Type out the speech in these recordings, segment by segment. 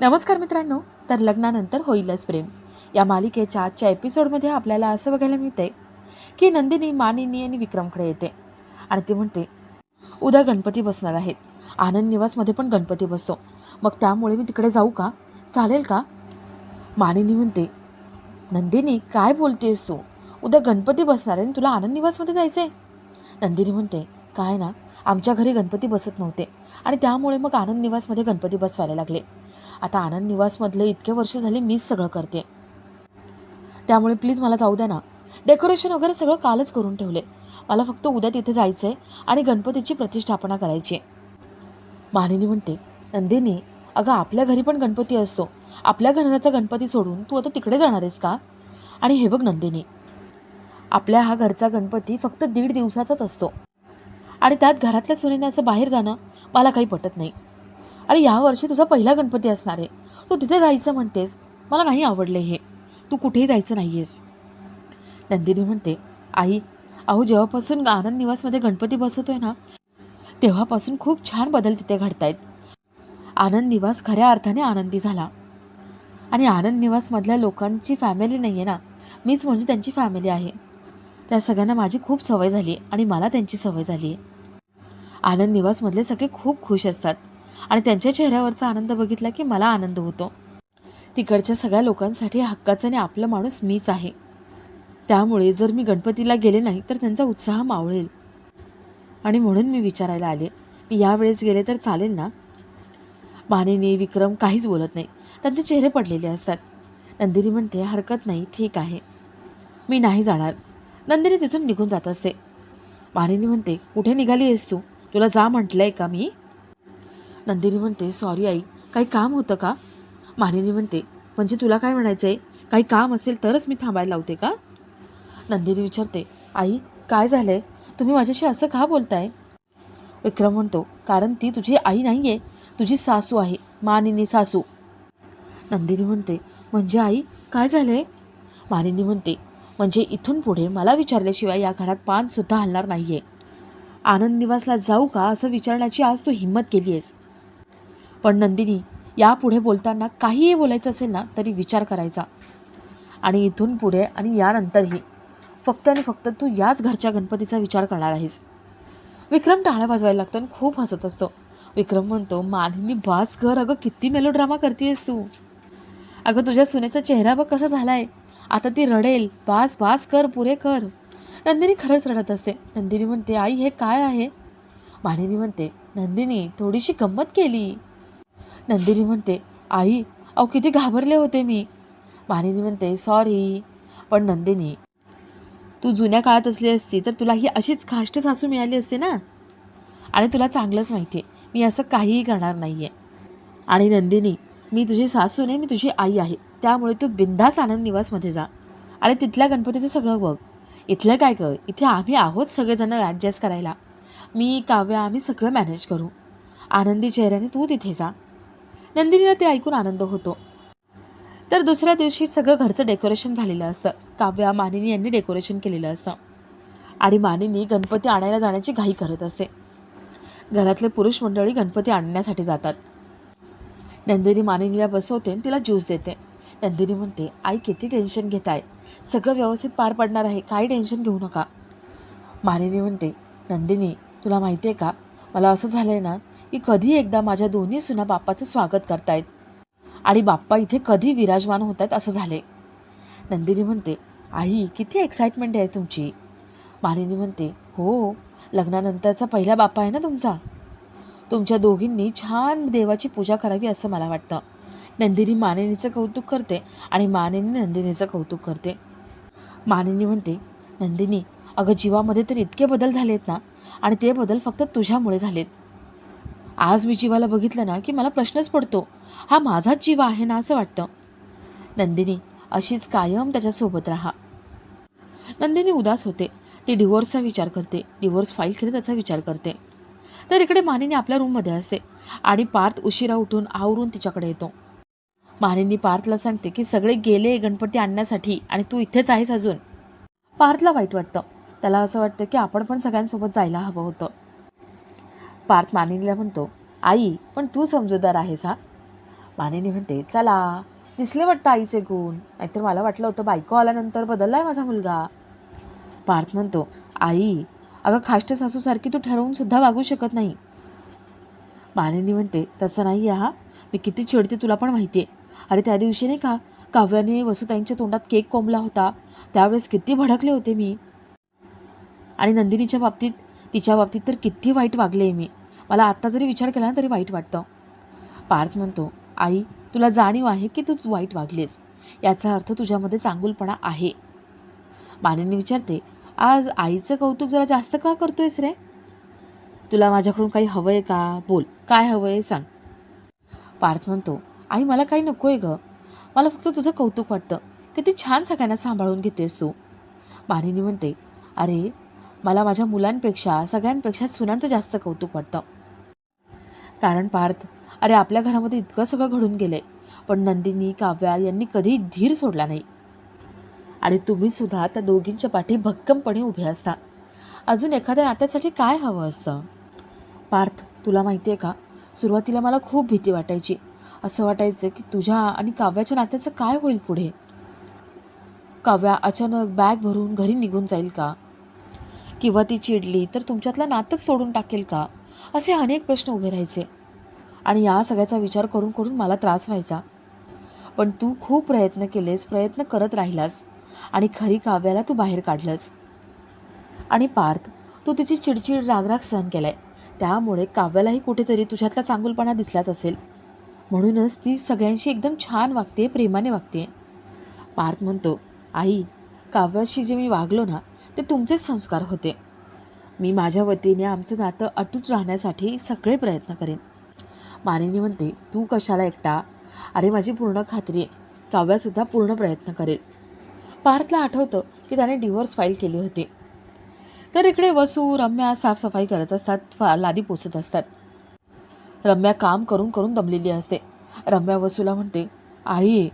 नमस्कार मित्रांनो तर लग्नानंतर होईलच प्रेम. या मालिकेच्या आजच्या एपिसोडमध्ये आपल्याला असं बघायला मिळते की नंदिनी मानिनी आणि विक्रमकडे येते. आणि ती म्हणते उद्या गणपती बसणार आहेत. आनंद निवासमध्ये पण गणपती बसतो. मग त्यामुळे मी तिकडे जाऊ का? चालेल का? मानिनी म्हणते नंदिनी काय बोलतेस तू? उद्या गणपती बसणार आहे आणि तुला आनंद निवासमध्ये जायचं आहे नंदिनी म्हणते काय ना आमच्या घरी गणपती बसत नव्हते आणि त्यामुळे मग आनंद निवासमध्ये गणपती बसवायला लागले. आता आनंद निवासमधले इतके वर्ष झाले मीच सगळं करते त्यामुळे प्लीज मला जाऊ द्या ना. डेकोरेशन वगैरे सगळं कालच करून ठेवले. मला फक्त उद्या तिथे जायचं आहे आणि गणपतीची प्रतिष्ठापना करायची आहे. मानिनी म्हणते नंदिनी अगं आपल्या घरी पण गणपती असतो. आपल्या घराचा गणपती सोडून तू आता तिकडे जाणार आहेस का? आणि हे बघ नंदिनी आपल्या हा घरचा गणपती फक्त दीड दिवसाचाच असतो. आणि त्यात घरातल्या सुनेने असं बाहेर जाणं मला काही पटत नाही. आणि यावर्षी तुझा पहिला गणपती असणार आहे. तू तिथे जायचं म्हणतेस मला नाही आवडले हे. तू कुठेही जायचं नाही आहेस नंदिनी म्हणते आई अहो जेव्हापासून आनंद निवासमध्ये गणपती बसवतोय ना तेव्हापासून खूप छान बदल तिथे घडतायत. आनंद निवास खऱ्या अर्थाने आनंदी झाला. आणि आनंद निवासमधल्या लोकांची फॅमिली नाही आहे ना मीच म्हणजे त्यांची फॅमिली आहे. त्या सगळ्यांना माझी खूप सवय झाली आहे आणि मला त्यांची सवय झाली आहे आनंद निवासमधले सगळे खूप खुश असतात. आणि त्यांच्या चेहऱ्यावरचा आनंद बघितला की मला आनंद होतो. तिकडच्या सगळ्या लोकांसाठी हक्काचं आणि आपलं माणूस मीच आहे. त्यामुळे जर मी गणपतीला गेले नाही तर त्यांचा उत्साह मावळेल. आणि म्हणून मी विचारायला आले मी यावेळेस गेले तर चालेल ना? मानेने विक्रम काहीच बोलत नाही. त्यांचे चेहरे पडलेले असतात. नंदिनी म्हणते हरकत नाही ठीक आहे. मी नाही जाणार. नंदिनी तिथून निघून जात असते. मानिनी म्हणते कुठे निघाली आहेस तू? तुला जा म्हटलं आहे का मी? नंदिनी म्हणते सॉरी आई काही काम होतं का? मानिनी म्हणते म्हणजे तुला काय म्हणायचं आहे काही काम असेल तरच मी थांबायला लावते का? नंदिनी विचारते आई काय झालं आहे तुम्ही माझ्याशी असं का बोलताय? विक्रम म्हणतो कारण ती तुझी आई नाही आहे तुझी सासू आहे मानिनी सासू. नंदिनी म्हणते म्हणजे आई काय झालं आहे मानिनी म्हणते म्हणजे इथून पुढे मला विचारल्याशिवाय या घरात पानसुद्धा हलणार नाही आहे आनंद निवासला जाऊ का असं विचारण्याची आज तू हिंमत केली आहेस पण नंदिनी यापुढे बोलताना काहीही बोलायचं असेल ना तरी विचार करायचा. आणि इथून पुढे आणि यानंतरही. फक्त आणि फक्त तू याच घरच्या गणपतीचा विचार करणार आहेस. विक्रम टाळ्या वाजवायला लागतो आणि खूप हसत असतो. विक्रम म्हणतो मानिनी बास कर. अगं किती मेलोड्रामा करतेस तू. अगं तुझ्या सुनेचा चेहरा बघ कसा झाला आहे आता ती रडेल. बास बास कर पुरे कर. नंदिनी खरंच रडत असते. नंदिनी म्हणते आई हे काय आहे? मानिनी म्हणते नंदिनी थोडीशी गंमत केली. नंदिनी म्हणते आई अहो किती घाबरले होते मी. मानिनी म्हणते सॉरी पण नंदिनी तू जुन्या काळात असली असती तर तुला ही अशीच खाष्ट सासू मिळाली असते ना? आणि तुला चांगलंच माहिती आहे मी असं काहीही करणार नाही आहे आणि नंदिनी मी तुझी सासू नाही मी तुझी आई आहे त्यामुळे तू बिंदास आनंद निवासमध्ये जा. आणि तिथल्या गणपतीचं सगळं बघ. इथलं काय कर इथे आम्ही आहोत सगळेजण ॲडजस्ट करायला. मी काव्या आम्ही सगळं मॅनेज करू. आनंदी चेहऱ्याने तू तिथे जा. नंदिनीला ते ऐकून आनंद होतो. तर दुसऱ्या दिवशी सगळं घरचं डेकोरेशन झालेलं असतं. काव्या मानिनी यांनी डेकोरेशन केलेलं असतं. आणि मानिनी गणपती आणायला जाण्याची घाई करत असते. घरातले पुरुष मंडळी गणपती आणण्यासाठी जातात. नंदिनी मानिनीला बसवते आणि तिला ज्यूस देते. नंदिनी म्हणते आई किती टेन्शन घेत आहे सगळं व्यवस्थित पार पडणार आहे. काही टेन्शन घेऊ नका. मानिनी म्हणते नंदिनी तुला माहिती आहे का? मला असं झालं आहे ना की कधी एकदा माझ्या दोन्ही सुना बाप्पाचं स्वागत करतायत. आणि बाप्पा इथे कधी विराजमान होत आहेत असं झाले. नंदिनी म्हणते आई किती एक्साइटमेंट आहे तुमची. मानिनी म्हणते हो लग्नानंतरचा पहिला बाप्पा आहे ना तुमचा? तुमच्या दोघींनी छान देवाची पूजा करावी असं मला वाटतं. नंदिनी मानिनीचं कौतुक करते आणि मानिनी नंदिनीचं कौतुक करते. मानिनी म्हणते नंदिनी अगं जीवामध्ये तर इतके बदल झालेत ना आणि ते बदल फक्त तुझ्यामुळे झालेत. आज मी जीवाला बघितलं ना की मला प्रश्नच पडतो हा माझाच जीव आहे ना असं वाटतं. नंदिनी अशीच कायम त्याच्यासोबत राहा. नंदिनी उदास होते. ती डिवोर्सचा विचार करते. डिवोर्स फाईल केली त्याचा विचार करते. तर इकडे मानिनी आपल्या रूममध्ये असते आणि पार्थ उशिरा उठून आवरून तिच्याकडे येतो. मानिनी पार्थला सांगते की सगळे गेले गणपती आणण्यासाठी आणि तू इथेच आहेस अजून. पार्थला वाईट वाटतं. त्याला असं वाटतं की आपण पण सगळ्यांसोबत जायला हवं होतं. पार्थ मानिनीला म्हणतो आई पण तू समजूतदार आहेस हा? मानिनी म्हणते चला दिसले वाटतं आईचे गुण. नाहीतर मला वाटलं होतं बायको आल्यानंतर बदललाय माझा मुलगा. पार्थ म्हणतो आई अगं खाष्ट सासूसारखी तू ठरवून सुद्धा वागू शकत नाही. मानिनी म्हणते तसं नाही आहे हा. मी किती चिडते तुला पण माहिती आहे अरे त्या दिवशी नाही का काव्याने वसुताईंच्या तोंडात केक कोंबला होता. त्यावेळेस किती भडकले होते मी. आणि नंदिनीच्या बाबतीत तिच्या बाबतीत तर किती वाईट वागले मी. मला आत्ता जरी विचार केला ना तरी वाईट वाटतं. पार्थ म्हणतो आई तुला जाणीव आहे की तू वाईट वागलीस. याचा अर्थ तुझ्यामध्ये चांगुलपणा आहे. मानिनी विचारते आज आईचं कौतुक जरा जास्त का करतोयस रे? तुला माझ्याकडून काही हवं आहे का? बोल काय हवं आहे सांग. पार्थ म्हणतो आई मला काही नको आहे गं. मला फक्त तुझं कौतुक वाटतं. किती छान सगळ्यांना सांभाळून घेतेस तू. मानिनी म्हणते अरे मला माझ्या मुलांपेक्षा सगळ्यांपेक्षा सुनांचं जास्त कौतुक वाटतं. कारण पार्थ अरे आपल्या घरामध्ये इतकं सगळं घडून गेलं आहे पण नंदिनी काव्या यांनी कधी धीर सोडला नाही. आणि तुम्ही सुद्धा त्या दोघींच्या पाठी भक्कमपणे उभे असता. अजून एखाद्या नात्यासाठी काय हवं असतं? पार्थ तुला माहिती आहे का? सुरुवातीला मला खूप भीती वाटायची. असं वाटायचं की तुझ्या आणि काव्याच्या नात्याचं काय होईल पुढे? काव्या अचानक बॅग भरून घरी निघून जाईल का? किंवा ती चिडली तर तुमच्यातलं नातंच सोडून टाकेल का? असे अनेक प्रश्न उभे राहायचे. आणि या सगळ्याचा विचार करून करून मला त्रास व्हायचा. पण तू खूप प्रयत्न केलेस प्रयत्न करत राहिलास. आणि खरी काव्याला तू बाहेर काढलंस. आणि पार्थ तू तिची चिडचिड रागराग सहन केलाय. त्यामुळे काव्यालाही कुठेतरी तुझ्यातला चांगुलपणा दिसलाच असेल. म्हणूनच ती सगळ्यांशी एकदम छान वागते प्रेमाने वागते पार्थ म्हणतो आई काव्याशी जे मी वागलो ना ते तुमचेच संस्कार होते. मी माझ्या वतीने आमचं नातं अटूट राहण्यासाठी सगळे प्रयत्न करेन. मानिनी म्हणते तू कशाला एकटा? अरे माझी पूर्ण खात्री आहे. काव्यासुद्धा पूर्ण प्रयत्न करेल. पार्थला आठवतं की त्याने डिवोर्स फाईल केली होती. तर इकडे वसू रम्या साफसफाई करत असतात फा लादी पोचत असतात. रम्या काम करून करून दमलेली असते. रम्या वसूला म्हणते आई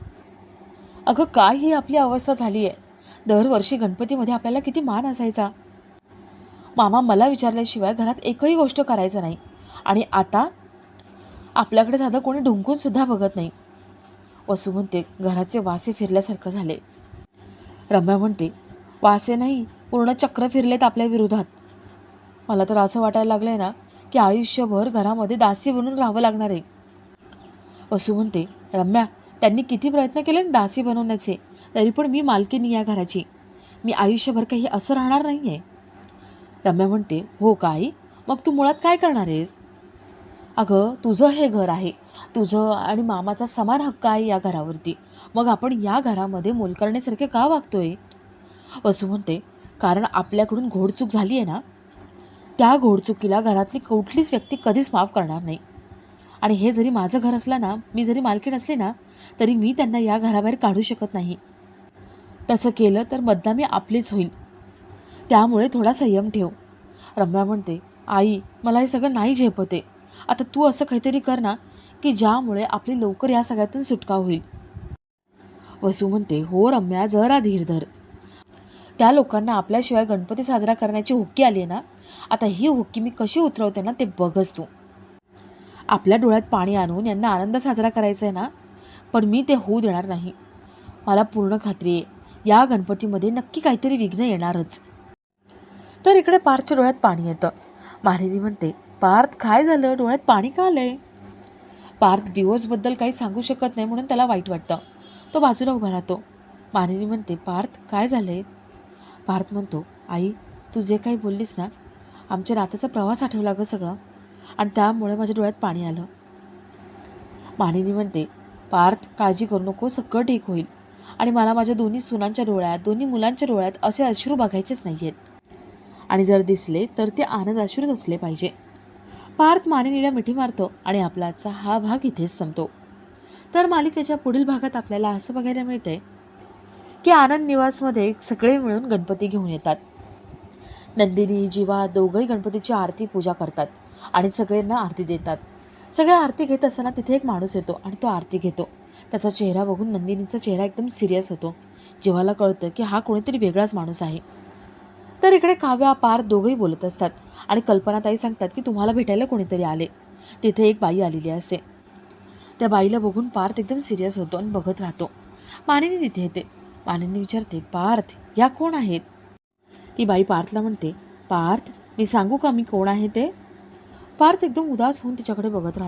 अगं काय ही आपली अवस्था झाली आहे दरवर्षी गणपतीमध्ये आपल्याला किती मान असायचा? मामा मला विचारल्याशिवाय घरात एकही गोष्ट करायचं नाही. आणि आता आपल्याकडे साधं कोणी ढुंकूनसुद्धा बघत नाही. वसू म्हणते घराचे वासे फिरल्यासारखं झाले. रम्या म्हणते वासे नाही पूर्ण चक्र फिरलेत आपल्या विरोधात. मला तर असं वाटायला लागलं आहे ना की आयुष्यभर घरामध्ये दासी बनून राहावं लागणार आहे. वसू म्हणते रम्या त्यांनी किती प्रयत्न केले ना दासी बनवण्याचे तरी पण मी मालकीनी या घराची. मी आयुष्यभर काही असं राहणार नाही आहे रम्या म्हणते हो काही मग तू मुळात काय करणार आहेस? अगं तुझं हे घर आहे. तुझं आणि मामाचा समान हक्क आहे या घरावरती. मग आपण या घरामध्ये मोलकरण्यासारखे का वागतोय? वसू म्हणते कारण आपल्याकडून घोडचूक झाली आहे ना. त्या घोडचुकीला घरातली कुठलीच व्यक्ती कधीच माफ करणार नाही. आणि हे जरी माझं घर असलं ना मी जरी मालकी नसले ना तरी मी त्यांना या घराबाहेर काढू शकत नाही. तसं केलं तर बदनामी आपलीच होईल. त्यामुळे थोडा संयम ठेव. रम्या म्हणते आई मला हे सगळं नाही झेपते. आता तू असं काहीतरी कर ना की ज्यामुळे आपली लवकर या सगळ्यातून सुटका होईल. वसू म्हणते हो रम्या जरा धीर धर त्या लोकांना आपल्याशिवाय गणपती साजरा करण्याची हुक्की आली आहे ना आता ही हुक्की मी कशी उतरवते ना ते बघच तू. आपल्या डोळ्यात पाणी आणून यांना आनंद साजरा करायचा आहे ना पण मी ते होऊ देणार नाही. मला पूर्ण खात्री आहे या गणपतीमध्ये नक्की काहीतरी विघ्न येणारच. तर इकडे पार्थच्या डोळ्यात पाणी येतं. मालिनी म्हणते पार्थ काय झालं? डोळ्यात पाणी का आलंय? पार्थ दिवसबद्दल काही सांगू शकत नाही म्हणून त्याला वाईट वाटतं. तो बाजूला उभा राहतो. मानिनी म्हणते पार्थ काय झालंय? पार्थ म्हणतो आई तू जे काही बोललीस ना आमच्या नात्याचा प्रवास आठवला गं सगळं. आणि त्यामुळे माझ्या डोळ्यात पाणी आलं. मानिनी म्हणते पार्थ काळजी करू नको सगळं ठीक होईल. आणि मला माझ्या दोन्ही सुनांच्या डोळ्यात दोन्ही मुलांच्या डोळ्यात असे अश्रू बघायचेच नाही आहेत आणि जर दिसले तर ते आनंदाश्रूच असले पाहिजे. पार्थ मानिनीला मिठी मारतो आणि आपलाचा हा भाग इथेच संपतो. तर मालिकेच्या पुढील भागात आपल्याला असं बघायला मिळते की आनंद निवासमध्ये सगळे मिळून गणपती घेऊन येतात. नंदिनी जीवा दोघंही गणपतीची आरती पूजा करतात आणि सगळ्यांना आरती देतात. सगळ्या आरती घेत असताना तिथे एक माणूस येतो आणि तो आरती घेतो. त्याचा चेहरा बघून नंदिनीचा चेहरा एकदम सिरियस होतो. जीवाला कळतं की हा कोणीतरी वेगळाच माणूस आहे. तर इकडे काव्या पार दोघंही बोलत असतात. आणि कल्पनाताई सांगतात की तुम्हाला भेटायला कोणीतरी आले. तिथे एक बाई आलेली असते. त्या बाईला बघून पार्थ एकदम सिरियस होतो आणि बघत राहतो. मानिनी तिथे येते. मानिनी विचारते पार्थ या कोण आहेत? ती बाई पार्थला म्हणते पार्थ मी सांगू का मी कोण आहे ते? पार्थ एकदम उदास होऊन तिच्याकडे बघत राहतो.